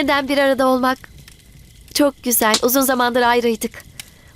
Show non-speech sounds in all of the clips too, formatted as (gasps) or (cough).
Yeniden bir arada olmak çok güzel. Uzun zamandır ayrıydık.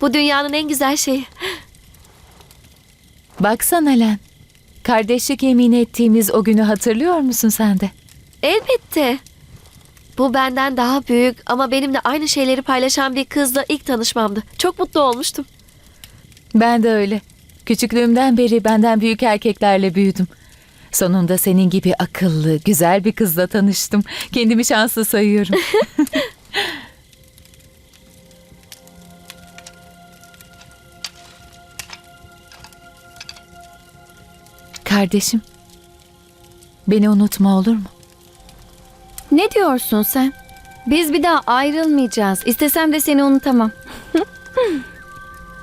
Bu dünyanın en güzel şeyi. (gasps) Baksana Len. Kardeşlik yemin ettiğimiz o günü hatırlıyor musun sen de? Elbette. Bu benden daha büyük ama benimle aynı şeyleri paylaşan bir kızla ilk tanışmamdı. Çok mutlu olmuştum. Ben de öyle. Küçüklüğümden beri benden büyük erkeklerle büyüdüm. Sonunda senin gibi akıllı, güzel bir kızla tanıştım. Kendimi şanslı sayıyorum. (laughs) Kardeşim, beni unutma olur mu? Ne diyorsun sen? Biz bir daha ayrılmayacağız. İstesem de seni unutamam.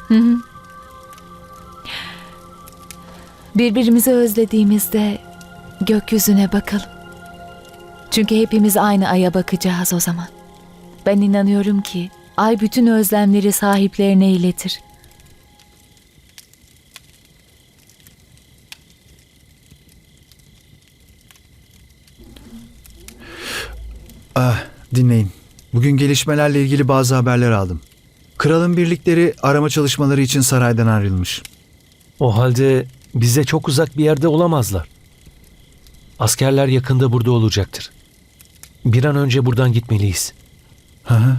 (laughs) Birbirimizi özlediğimizde gökyüzüne bakalım. Çünkü hepimiz aynı aya bakacağız o zaman. Ben inanıyorum ki ay bütün özlemleri sahiplerine iletir. Ah, dinleyin. Bugün gelişmelerle ilgili bazı haberler aldım. Kralın birlikleri arama çalışmaları için saraydan ayrılmış. O halde bize çok uzak bir yerde olamazlar. Askerler yakında burada olacaktır. Bir an önce buradan gitmeliyiz. Hı hı.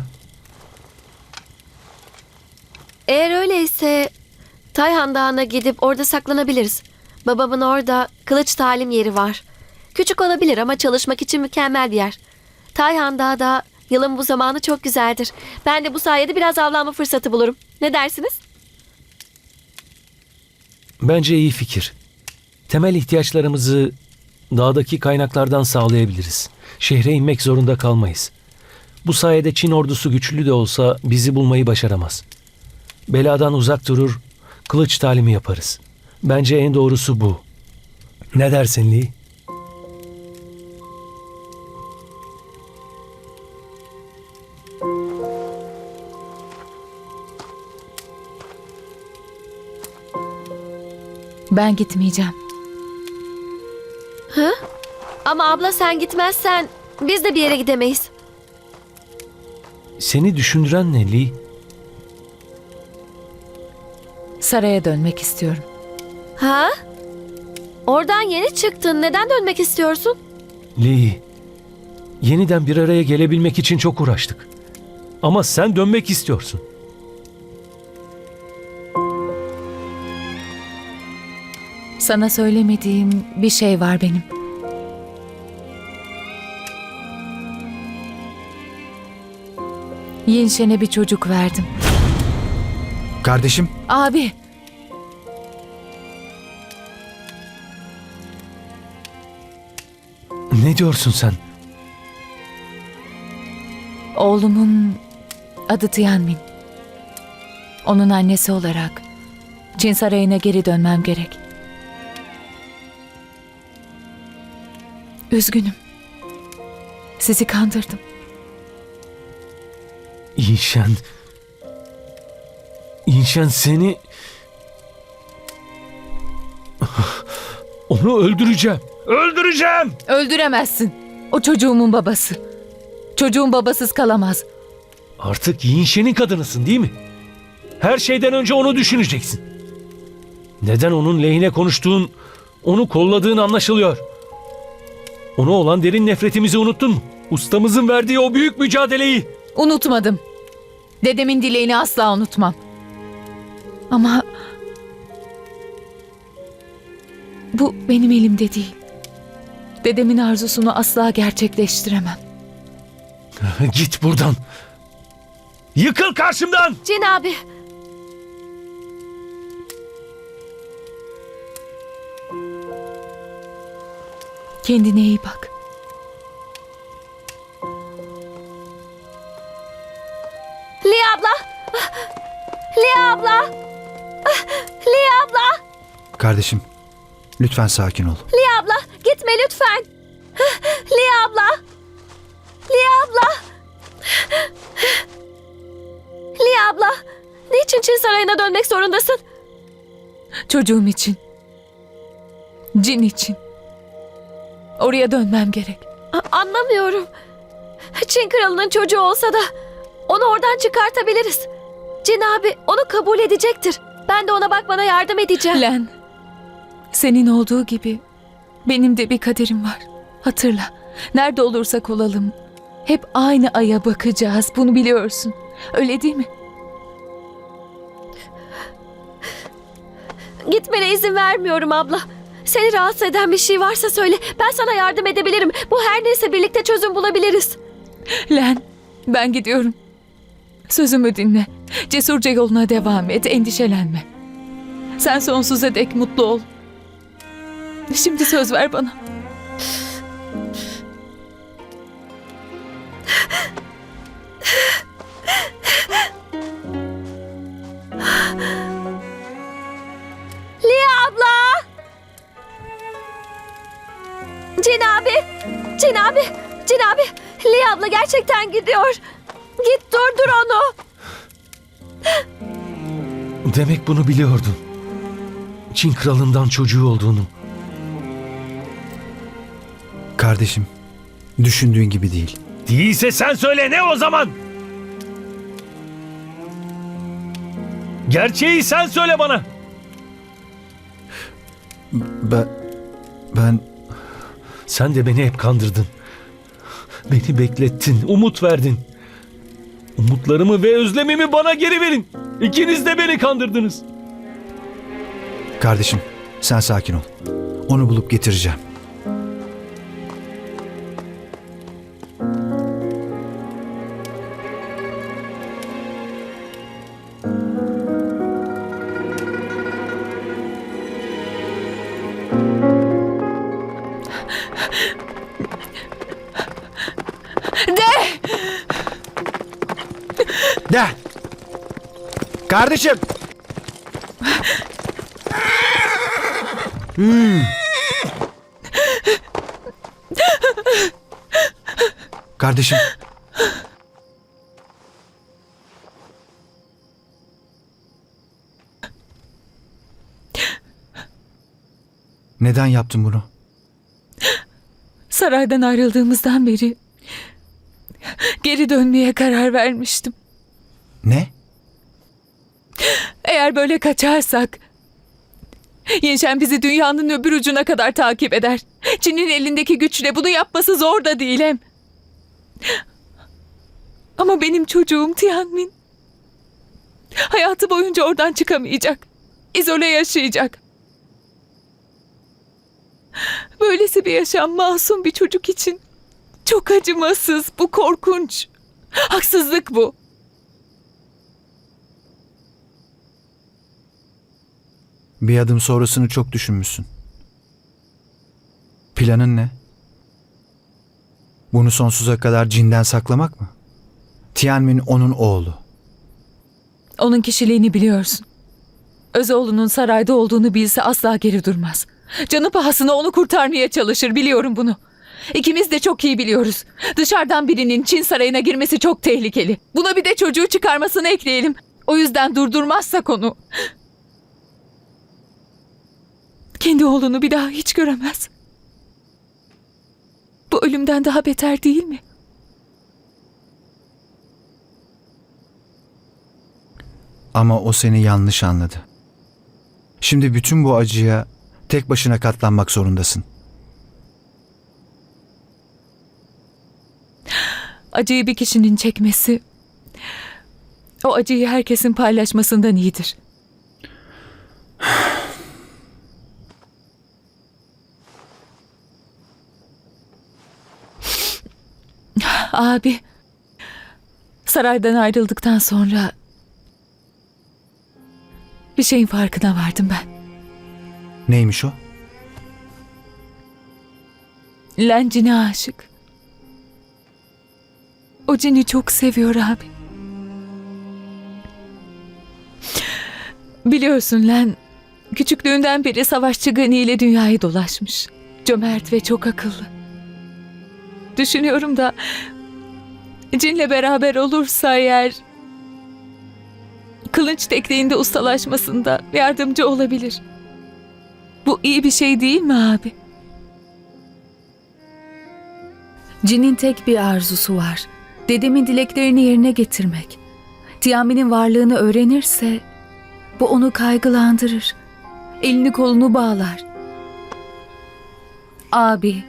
Eğer öyleyse Tayhan Dağı'na gidip orada saklanabiliriz. Babamın orada kılıç talim yeri var. Küçük olabilir ama çalışmak için mükemmel bir yer. Tayhan Dağı da yılın bu zamanı çok güzeldir. Ben de bu sayede biraz avlanma fırsatı bulurum. Ne dersiniz? Bence iyi fikir. Temel ihtiyaçlarımızı dağdaki kaynaklardan sağlayabiliriz. Şehre inmek zorunda kalmayız. Bu sayede Çin ordusu güçlü de olsa bizi bulmayı başaramaz. Beladan uzak durur, kılıç talimi yaparız. Bence en doğrusu bu. Ne dersin Lee? Ben gitmeyeceğim. Ama abla sen gitmezsen biz de bir yere gidemeyiz. Seni düşündüren ne Lee? Saraya dönmek istiyorum. Ha? Oradan yeni çıktın. Neden dönmek istiyorsun? Lee, yeniden bir araya gelebilmek için çok uğraştık. Ama sen dönmek istiyorsun. Sana söylemediğim bir şey var benim. Yinşen'e bir çocuk verdim. Kardeşim, Abi. Ne diyorsun sen? Oğlumun adı Tianmin. Onun annesi olarak Çin sarayına geri dönmem gerek. Üzgünüm. Sizi kandırdım. İnşen... İnşen seni... Onu öldüreceğim. Öldüreceğim! Öldüremezsin. O çocuğumun babası. Çocuğum babasız kalamaz. Artık Yinşen'in kadınısın değil mi? Her şeyden önce onu düşüneceksin. Neden onun lehine konuştuğun, onu kolladığın anlaşılıyor. Ona olan derin nefretimizi unuttun mu? Ustamızın verdiği o büyük mücadeleyi. Unutmadım. Dedemin dileğini asla unutmam. Ama bu benim elimde değil. Dedemin arzusunu asla gerçekleştiremem. (laughs) Git buradan. Yıkıl karşımdan. Cin abi. Kendine iyi bak. Liya abla. Liya abla. Liya abla. kardeşim. Lütfen sakin ol. Liya abla. Gitme lütfen. Liya abla. Liya abla. Liya abla. Niçin Çin Sarayı'na dönmek zorundasın? Çocuğum için. Cin için. Oraya dönmem gerek. A- Anlamıyorum. Çin kralının çocuğu olsa da onu oradan çıkartabiliriz. Cin abi onu kabul edecektir. Ben de ona bakmana yardım edeceğim. Len, senin olduğu gibi benim de bir kaderim var. Hatırla, nerede olursak olalım hep aynı aya bakacağız. Bunu biliyorsun. Öyle değil mi? Gitmene izin vermiyorum abla. Seni rahatsız eden bir şey varsa söyle. Ben sana yardım edebilirim. Bu her neyse birlikte çözüm bulabiliriz. Len, ben gidiyorum. Sözümü dinle. Cesurca yoluna devam et, endişelenme. Sen sonsuza dek mutlu ol. Şimdi söz ver bana. Abi! Cin abi! Cin abi! Liya abla gerçekten gidiyor. Git durdur onu. Demek bunu biliyordun. Çin kralından çocuğu olduğunu. Kardeşim, düşündüğün gibi değil. Değilse sen söyle ne o zaman? Gerçeği sen söyle bana. Ben, ben Sen de beni hep kandırdın. Beni beklettin, umut verdin. Umutlarımı ve özlemimi bana geri verin. İkiniz de beni kandırdınız. kardeşim, sen sakin ol. Onu bulup getireceğim. Kardeşim! Hmm. Kardeşim. Neden yaptın bunu? Saraydan ayrıldığımızdan beri geri dönmeye karar vermiştim. Ne? Eğer böyle kaçarsak Yenşen bizi dünyanın öbür ucuna kadar takip eder. Çin'in elindeki güçle bunu yapması zor da değil hem. Ama benim çocuğum Tianmin. Hayatı boyunca oradan çıkamayacak. İzole yaşayacak. Böylesi bir yaşam masum bir çocuk için. Çok acımasız, bu korkunç. Haksızlık bu. Bir adım sonrasını çok düşünmüşsün. Planın ne? Bunu sonsuza kadar cinden saklamak mı? Tianmin onun oğlu. Onun kişiliğini biliyorsun. Özoğlu'nun sarayda olduğunu bilse asla geri durmaz. Canı pahasına onu kurtarmaya çalışır biliyorum bunu. İkimiz de çok iyi biliyoruz. Dışarıdan birinin Çin sarayına girmesi çok tehlikeli. Buna bir de çocuğu çıkarmasını ekleyelim. O yüzden durdurmazsak onu... Kendi oğlunu bir daha hiç göremez. Bu ölümden daha beter değil mi? Ama o seni yanlış anladı. Şimdi bütün bu acıya tek başına katlanmak zorundasın. Acıyı bir kişinin çekmesi o acıyı herkesin paylaşmasından iyidir. (sighs) Abi saraydan ayrıldıktan sonra bir şeyin farkına vardım ben. Neymiş o? Len Cin'e aşık. O Cin'i çok seviyor abi. Biliyorsun Len, küçüklüğünden beri savaşçı Gani ile dünyayı dolaşmış. Cömert ve çok akıllı. Düşünüyorum da Cin'le beraber olursa eğer kılıç tekniğinde ustalaşmasında yardımcı olabilir. Bu iyi bir şey değil mi abi? Cin'in tek bir arzusu var. Dedemin dileklerini yerine getirmek. Tiami'nin varlığını öğrenirse bu onu kaygılandırır. Elini kolunu bağlar. Abi.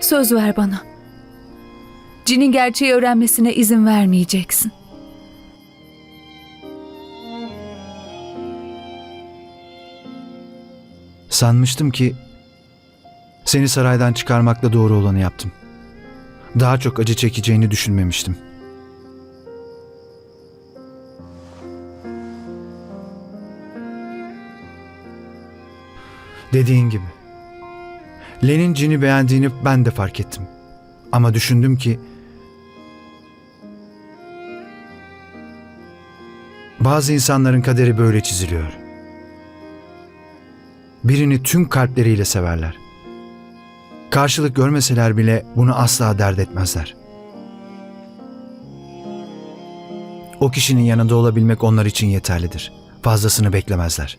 Söz ver bana. Cin'in gerçeği öğrenmesine izin vermeyeceksin. Sanmıştım ki seni saraydan çıkarmakla doğru olanı yaptım. Daha çok acı çekeceğini düşünmemiştim. Dediğin gibi. Len'in cini beğendiğini ben de fark ettim. Ama düşündüm ki bazı insanların kaderi böyle çiziliyor. Birini tüm kalpleriyle severler. Karşılık görmeseler bile bunu asla dert etmezler. O kişinin yanında olabilmek onlar için yeterlidir. Fazlasını beklemezler.